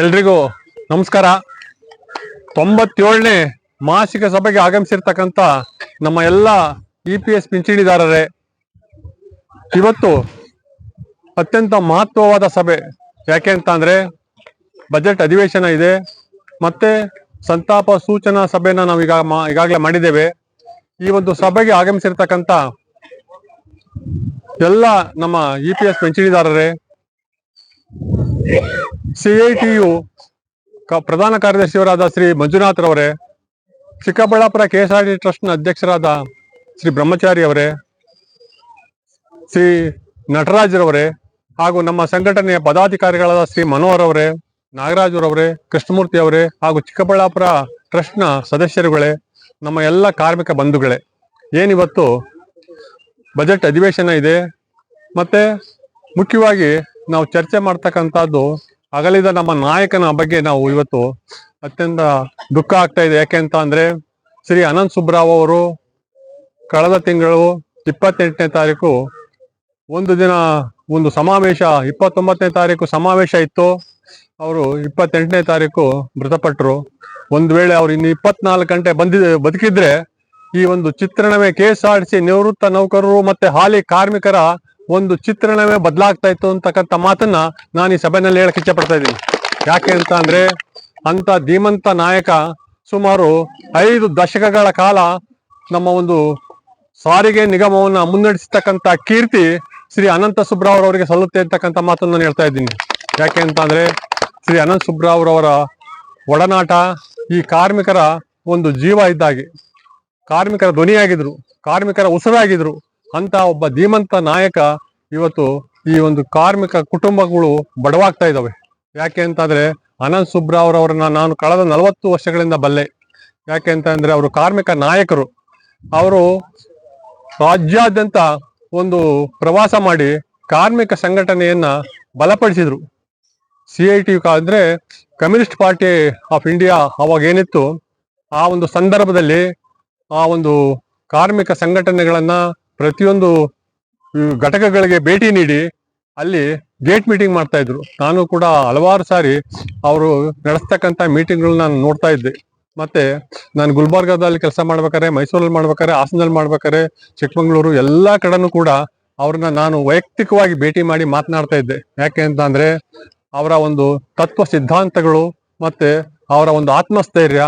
ಎಲ್ರಿಗೂ ನಮಸ್ಕಾರ. ತೊಂಬತ್ತೇಳನೇ ಮಾಸಿಕ ಸಭೆಗೆ ಆಗಮಿಸಿರ್ತಕ್ಕಂಥ ನಮ್ಮ ಎಲ್ಲ ಇ ಪಿ ಎಸ್ ಪಿಂಚಣಿದಾರರೇ, ಇವತ್ತು ಅತ್ಯಂತ ಮಹತ್ವವಾದ ಸಭೆ. ಯಾಕೆ ಅಂತ ಅಂದ್ರೆ, ಬಜೆಟ್ ಅಧಿವೇಶನ ಇದೆ, ಮತ್ತೆ ಸಂತಾಪ ಸೂಚನಾ ಸಭೆನ ನಾವು ಈಗ ಈಗಾಗಲೇ ಮಾಡಿದ್ದೇವೆ. ಈ ಒಂದು ಸಭೆಗೆ ಆಗಮಿಸಿರ್ತಕ್ಕಂಥ ಎಲ್ಲ ನಮ್ಮ ಇ ಪಿ ಎಸ್ ಪಿಂಚಣಿದಾರರೇ ಸಿಐಟಿಯು ಪ್ರಧಾನ ಕಾರ್ಯದರ್ಶಿಯವರಾದ ಶ್ರೀ ಮಂಜುನಾಥ್ ರವರೇ, ಚಿಕ್ಕಬಳ್ಳಾಪುರ ಆರ್ ಟಿ ಟ್ರಸ್ಟ್ನ ಅಧ್ಯಕ್ಷರಾದ ಶ್ರೀ ಬ್ರಹ್ಮಚಾರಿ ಅವರೇ, ಶ್ರೀ ನಟರಾಜ್ರವರೇ ಹಾಗೂ ನಮ್ಮ ಸಂಘಟನೆಯ ಪದಾಧಿಕಾರಿಗಳಾದ ಶ್ರೀ ಮನೋಹರ್ ಅವರೇ ನಾಗರಾಜ್ರವರೇ ಕೃಷ್ಣಮೂರ್ತಿ ಅವರೇ ಹಾಗೂ ಚಿಕ್ಕಬಳ್ಳಾಪುರ ಟ್ರಸ್ಟ್ನ ಸದಸ್ಯರುಗಳೇ, ನಮ್ಮ ಎಲ್ಲ ಕಾರ್ಮಿಕ ಬಂಧುಗಳೇ, ಏನಿವತ್ತು ಬಜೆಟ್ ಅಧಿವೇಶನ ಇದೆ. ಮತ್ತು ಮುಖ್ಯವಾಗಿ ನಾವು ಚರ್ಚೆ ಮಾಡ್ತಕ್ಕಂಥದ್ದು ಅಗಲಿದ ನಮ್ಮ ನಾಯಕನ ಬಗ್ಗೆ ನಾವು ಇವತ್ತು ಅತ್ಯಂತ ದುಃಖ ಆಗ್ತಾ ಇದೆ. ಯಾಕೆ ಅಂತ ಅಂದ್ರೆ ಶ್ರೀ ಅನಂತ್ ಸುಬ್ರಾವ್ ಅವರು ಕಳೆದ ತಿಂಗಳು ಇಪ್ಪತ್ತೆಂಟನೇ ತಾರೀಕು ಒಂದು ದಿನ ಒಂದು ಸಮಾವೇಶ, ಇಪ್ಪತ್ತೊಂಬತ್ತನೇ ತಾರೀಕು ಸಮಾವೇಶ ಇತ್ತು. ಅವರು ಇಪ್ಪತ್ತೆಂಟನೇ ತಾರೀಕು ಮೃತಪಟ್ಟರು. ಒಂದು ವೇಳೆ ಅವ್ರು ಇನ್ನು ಇಪ್ಪತ್ನಾಲ್ಕು ಗಂಟೆ ಬಂದಿದೆ ಬದುಕಿದ್ರೆ ಈ ಒಂದು ಚಿತ್ರಣವೇ ಕೆ ಎಸ್ ಸಿ ನಿವೃತ್ತ ನೌಕರರು ಮತ್ತೆ ಹಾಲಿ ಕಾರ್ಮಿಕರ ಒಂದು ಚಿತ್ರಣವೇ ಬದಲಾಗ್ತಾ ಇತ್ತು ಅಂತಕ್ಕಂಥ ಮಾತನ್ನ ನಾನು ಈ ಸಭೆನಲ್ಲಿ ಹೇಳಕ್ ಇಚ್ಛೆ ಪಡ್ತಾ ಇದ್ದೀನಿ. ಯಾಕೆ ಅಂತ ಅಂದ್ರೆ ಅಂತ ಧೀಮಂತ ನಾಯಕ ಸುಮಾರು ಐದು ದಶಕಗಳ ಕಾಲ ನಮ್ಮ ಒಂದು ಸಾರಿಗೆ ನಿಗಮವನ್ನ ಮುನ್ನಡೆಸತಕ್ಕಂತ ಕೀರ್ತಿ ಶ್ರೀ ಅನಂತ ಸುಬ್ರಾವ್ ಅವರಿಗೆ ಸಲ್ಲುತ್ತೆ ಅಂತಕ್ಕಂಥ ಮಾತನ್ನು ನಾನು ಹೇಳ್ತಾ ಇದ್ದೀನಿ. ಯಾಕೆ ಅಂತ ಅಂದ್ರೆ ಶ್ರೀ ಅನಂತ ಸುಬ್ರಾವ್ ಅವರ ಒಡನಾಟ ಈ ಕಾರ್ಮಿಕರ ಒಂದು ಜೀವ ಇದ್ದಾಗೆ. ಕಾರ್ಮಿಕರ ಧ್ವನಿಯಾಗಿದ್ರು, ಕಾರ್ಮಿಕರ ಉಸಿರಾಗಿದ್ರು ಅಂತ ಒಬ್ಬ ಧೀಮಂತ ನಾಯಕ ಇವತ್ತು ಈ ಒಂದು ಕಾರ್ಮಿಕ ಕುಟುಂಬಗಳು ಬಡವಾಗ್ತಾ ಇದ್ದಾವೆ. ಯಾಕೆ ಅಂತಂದ್ರೆ ಅನಂತ್ ಸುಬ್ರಾವ್ ಅವರವ್ರನ್ನ ನಾನು ಕಳೆದ ನಲವತ್ತು ವರ್ಷಗಳಿಂದ ಬಲ್ಲೆ. ಯಾಕೆ ಅಂತ ಅಂದ್ರೆ ಅವರು ಕಾರ್ಮಿಕ ನಾಯಕರು. ಅವರು ರಾಜ್ಯಾದ್ಯಂತ ಒಂದು ಪ್ರವಾಸ ಮಾಡಿ ಕಾರ್ಮಿಕ ಸಂಘಟನೆಯನ್ನ ಬಲಪಡಿಸಿದ್ರು. ಸಿ ಐ ಟಿ ಅಂದ್ರೆ ಕಮ್ಯುನಿಸ್ಟ್ ಪಾರ್ಟಿ ಆಫ್ ಇಂಡಿಯಾ ಅವಾಗ ಏನಿತ್ತು, ಆ ಒಂದು ಸಂದರ್ಭದಲ್ಲಿ ಆ ಒಂದು ಕಾರ್ಮಿಕ ಸಂಘಟನೆಗಳನ್ನ ಪ್ರತಿಯೊಂದು ಘಟಕಗಳಿಗೆ ಭೇಟಿ ನೀಡಿ ಅಲ್ಲಿ ಗೇಟ್ ಮೀಟಿಂಗ್ ಮಾಡ್ತಾ ಇದ್ರು. ನಾನು ಕೂಡ ಹಲವಾರು ಸಾರಿ ಅವರು ನಡೆಸ್ತಕ್ಕಂಥ ಮೀಟಿಂಗ್ಗಳನ್ನ ನಾನು ನೋಡ್ತಾ ಇದ್ದೆ. ಮತ್ತೆ ನಾನು ಗುಲ್ಬರ್ಗಾದಲ್ಲಿ ಕೆಲಸ ಮಾಡ್ಬೇಕಾರೆ ಮೈಸೂರಲ್ಲಿ ಮಾಡ್ಬೇಕಾದ್ರೆ, ಹಾಸನದಲ್ಲಿ ಮಾಡ್ಬೇಕಾದ್ರೆ, ಚಿಕ್ಕಮಂಗ್ಳೂರು ಎಲ್ಲಾ ಕಡೆನೂ ಕೂಡ ಅವ್ರನ್ನ ನಾನು ವೈಯಕ್ತಿಕವಾಗಿ ಭೇಟಿ ಮಾಡಿ ಮಾತನಾಡ್ತಾ ಇದ್ದೆ. ಯಾಕೆ ಅಂತ ಅಂದ್ರೆ ಅವರ ಒಂದು ತತ್ವ ಸಿದ್ಧಾಂತಗಳು ಮತ್ತೆ ಅವರ ಒಂದು ಆತ್ಮಸ್ಥೈರ್ಯ,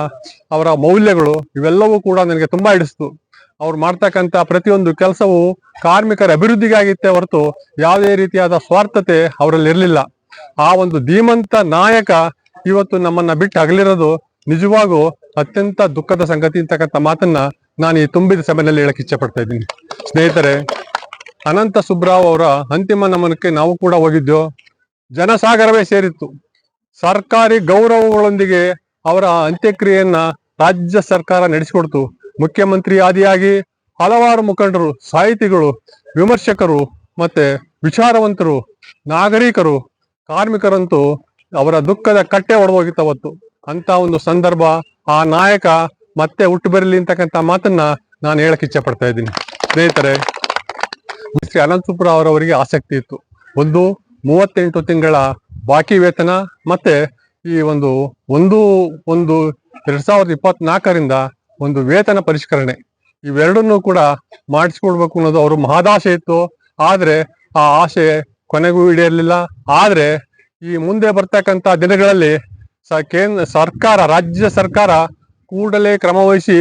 ಅವರ ಮೌಲ್ಯಗಳು ಇವೆಲ್ಲವೂ ಕೂಡ ನನಗೆ ತುಂಬಾ ಹಿಡಿಸ್ತು. ಅವ್ರು ಮಾಡ್ತಕ್ಕಂತ ಪ್ರತಿಯೊಂದು ಕೆಲಸವು ಕಾರ್ಮಿಕರ ಅಭಿವೃದ್ಧಿಗಾಗಿತ್ತೇ ಹೊರತು ಯಾವುದೇ ರೀತಿಯಾದ ಸ್ವಾರ್ಥತೆ ಅವರಲ್ಲಿ ಇರಲಿಲ್ಲ. ಆ ಒಂದು ಧೀಮಂತ ನಾಯಕ ಇವತ್ತು ನಮ್ಮನ್ನ ಬಿಟ್ಟು ಅಗಲಿರೋದು ನಿಜವಾಗೂ ಅತ್ಯಂತ ದುಃಖದ ಸಂಗತಿ ಅಂತಕ್ಕಂಥ ಮಾತನ್ನ ನಾನು ಈ ತುಂಬಿದ ಸಭೆಯಲ್ಲಿ ಹೇಳಕ್ ಇಚ್ಛೆ ಪಡ್ತಾ ಇದ್ದೀನಿ. ಸ್ನೇಹಿತರೆ, ಅನಂತ ಸುಬ್ರಾವ್ ಅವರ ಅಂತಿಮ ನಮನಕ್ಕೆ ನಾವು ಕೂಡ ಹೋಗಿದ್ದೆವು ಜನಸಾಗರವೇ ಸೇರಿತ್ತು. ಸರ್ಕಾರಿ ಗೌರವಗಳೊಂದಿಗೆ ಅವರ ಅಂತ್ಯಕ್ರಿಯೆಯನ್ನ ರಾಜ್ಯ ಸರ್ಕಾರ ನಡೆಸಿಕೊಡ್ತು. ಮುಖ್ಯಮಂತ್ರಿ ಆದಿಯಾಗಿ ಹಲವಾರು ಮುಖಂಡರು, ಸಾಹಿತಿಗಳು, ವಿಮರ್ಶಕರು ಮತ್ತೆ ವಿಚಾರವಂತರು, ನಾಗರಿಕರು, ಕಾರ್ಮಿಕರಂತೂ ಅವರ ದುಃಖದ ಕಟ್ಟೆ ಒಡೆದೋಗಿತ್ತು ಅವತ್ತು. ಅಂತ ಒಂದು ಸಂದರ್ಭ ಆ ನಾಯಕ ಮತ್ತೆ ಹುಟ್ಟು ಬರಲಿ ಅಂತಕ್ಕಂಥ ಮಾತನ್ನ ನಾನು ಹೇಳಕ್ ಇಚ್ಛೆ ಪಡ್ತಾ ಇದ್ದೀನಿ. ಸ್ನೇಹಿತರೆ ಶ್ರೀ ಅನಂತಪುರ ಅವರವರಿಗೆ ಆಸಕ್ತಿ ಇತ್ತು. ಒಂದು ಮೂವತ್ತೆಂಟು ತಿಂಗಳ ಬಾಕಿ ವೇತನ ಮತ್ತೆ ಈ ಒಂದು ಒಂದು ಒಂದು, ಎರಡ್ ಸಾವಿರದ ಇಪ್ಪತ್ನಾಲ್ಕರಿಂದ ಒಂದು ವೇತನ ಪರಿಷ್ಕರಣೆ. ಇವೆರಡನ್ನೂ ಕೂಡ ಮಾಡಿಸ್ಕೊಡ್ಬೇಕು ಅನ್ನೋದು ಅವರು ಮಹದಾಶೆ ಇತ್ತು. ಆದ್ರೆ ಆ ಆಸೆ ಕೊನೆಗೂ ಈಡೇರಲಿಲ್ಲ. ಆದ್ರೆ ಈ ಮುಂದೆ ಬರ್ತಕ್ಕಂತ ದಿನಗಳಲ್ಲಿ ಕೇಂದ್ರ ಸರ್ಕಾರ, ರಾಜ್ಯ ಸರ್ಕಾರ ಕೂಡಲೇ ಕ್ರಮವಹಿಸಿ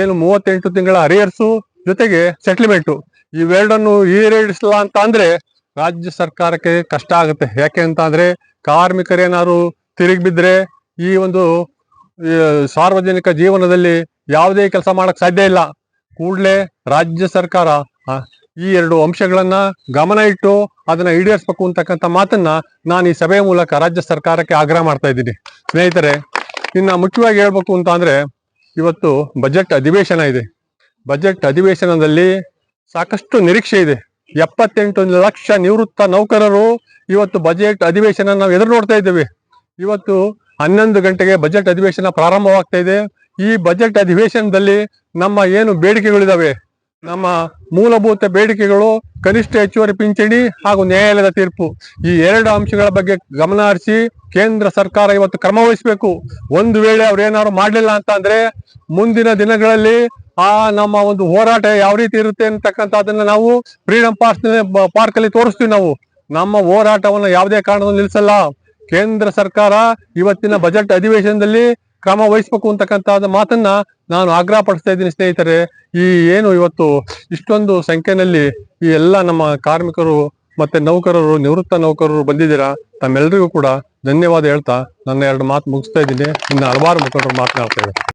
ಏನು ಮೂವತ್ತೆಂಟು ತಿಂಗಳ ಅರಿಯರ್ಸು ಜೊತೆಗೆ ಸೆಟ್ಲ್ಮೆಂಟು ಇವೆರಡನ್ನು ಈಡೇರಿಸಲ್ಲ ಅಂತ ಅಂದ್ರೆ ರಾಜ್ಯ ಸರ್ಕಾರಕ್ಕೆ ಕಷ್ಟ ಆಗುತ್ತೆ. ಯಾಕೆ ಅಂತ ಅಂದ್ರೆ ಕಾರ್ಮಿಕರೇನಾದ್ರು ತಿರುಗಿ ಬಿದ್ರೆ ಈ ಒಂದು ಸಾರ್ವಜನಿಕ ಜೀವನದಲ್ಲಿ ಯಾವುದೇ ಕೆಲಸ ಮಾಡಕ್ ಸಾಧ್ಯ ಇಲ್ಲ. ಕೂಡಲೇ ರಾಜ್ಯ ಸರ್ಕಾರ ಈ ಎರಡು ಅಂಶಗಳನ್ನ ಗಮನ ಇಟ್ಟು ಅದನ್ನ ಈಡೇರಿಸಬೇಕು ಅಂತಕ್ಕಂಥ ಮಾತನ್ನ ನಾನು ಈ ಸಭೆಯ ಮೂಲಕ ರಾಜ್ಯ ಸರ್ಕಾರಕ್ಕೆ ಆಗ್ರಹ ಮಾಡ್ತಾ ಇದ್ದೀನಿ. ಸ್ನೇಹಿತರೆ, ಇನ್ನ ಮುಖ್ಯವಾಗಿ ಹೇಳ್ಬೇಕು ಅಂತ ಅಂದ್ರೆ ಇವತ್ತು ಬಜೆಟ್ ಅಧಿವೇಶನ ಇದೆ. ಬಜೆಟ್ ಅಧಿವೇಶನದಲ್ಲಿ ಸಾಕಷ್ಟು ನಿರೀಕ್ಷೆ ಇದೆ. ಎಪ್ಪತ್ತೆಂಟು ಲಕ್ಷ ನಿವೃತ್ತ ನೌಕರರು ಇವತ್ತು ಬಜೆಟ್ ಅಧಿವೇಶನ ನಾವು ಎದುರು ನೋಡ್ತಾ ಇದ್ದೇವೆ. ಇವತ್ತು ಹನ್ನೊಂದು ಗಂಟೆಗೆ ಬಜೆಟ್ ಅಧಿವೇಶನ ಪ್ರಾರಂಭವಾಗ್ತಾ ಇದೆ. ಈ ಬಜೆಟ್ ಅಧಿವೇಶನದಲ್ಲಿ ನಮ್ಮ ಏನು ಬೇಡಿಕೆಗಳಿದಾವೆ, ನಮ್ಮ ಮೂಲಭೂತ ಬೇಡಿಕೆಗಳು ಕನಿಷ್ಠ ಹೆಚ್ಚುವರಿ ಪಿಂಚಣಿ ಹಾಗೂ ನ್ಯಾಯಾಲಯದ ತೀರ್ಪು. ಈ ಎರಡು ಅಂಶಗಳ ಬಗ್ಗೆ ಗಮನ ಹರಿಸಿ ಕೇಂದ್ರ ಸರ್ಕಾರ ಇವತ್ತು ಕ್ರಮ ವಹಿಸಬೇಕು. ಒಂದು ವೇಳೆ ಅವ್ರು ಏನಾದ್ರು ಮಾಡಲಿಲ್ಲ ಅಂತ ಮುಂದಿನ ದಿನಗಳಲ್ಲಿ ಆ ನಮ್ಮ ಒಂದು ಹೋರಾಟ ಯಾವ ರೀತಿ ಇರುತ್ತೆ ಅಂತಕ್ಕಂಥದ್ದನ್ನ ನಾವು ಫ್ರೀಡಂ ಪಾರ್ಕ್ ಪಾರ್ಕ್ ಅಲ್ಲಿ ತೋರಿಸ್ತೀವಿ ನಾವು. ನಮ್ಮ ಹೋರಾಟವನ್ನು ಯಾವುದೇ ಕಾರಣದಲ್ಲಿ ನಿಲ್ಲಿಸಲ್ಲ. ಕೇಂದ್ರ ಸರ್ಕಾರ ಇವತ್ತಿನ ಬಜೆಟ್ ಅಧಿವೇಶನದಲ್ಲಿ ಕ್ರಮ ವಹಿಸ್ಬೇಕು ಅಂತಕ್ಕಂತ ಮಾತನ್ನ ನಾನು ಆಗ್ರಹ ಪಡಿಸ್ತಾ ಇದ್ದೀನಿ ಸ್ನೇಹಿತರೆ. ಈ ಏನು ಇವತ್ತು ಇಷ್ಟೊಂದು ಸಂಖ್ಯೆನಲ್ಲಿ ಈ ಎಲ್ಲ ನಮ್ಮ ಕಾರ್ಮಿಕರು ಮತ್ತೆ ನೌಕರರು, ನಿವೃತ್ತ ನೌಕರರು ಬಂದಿದ್ದೀರಾ? ತಮ್ಮೆಲ್ಲರಿಗೂ ಕೂಡ ಧನ್ಯವಾದ ಹೇಳ್ತಾ ನನ್ನ ಎರಡು ಮಾತು ಮುಗಿಸ್ತಾ ಇದ್ದೀನಿ. ಇನ್ನು ಹಲವಾರು ಮುಖಂಡರು ಮಾತನಾಡ್ತಾ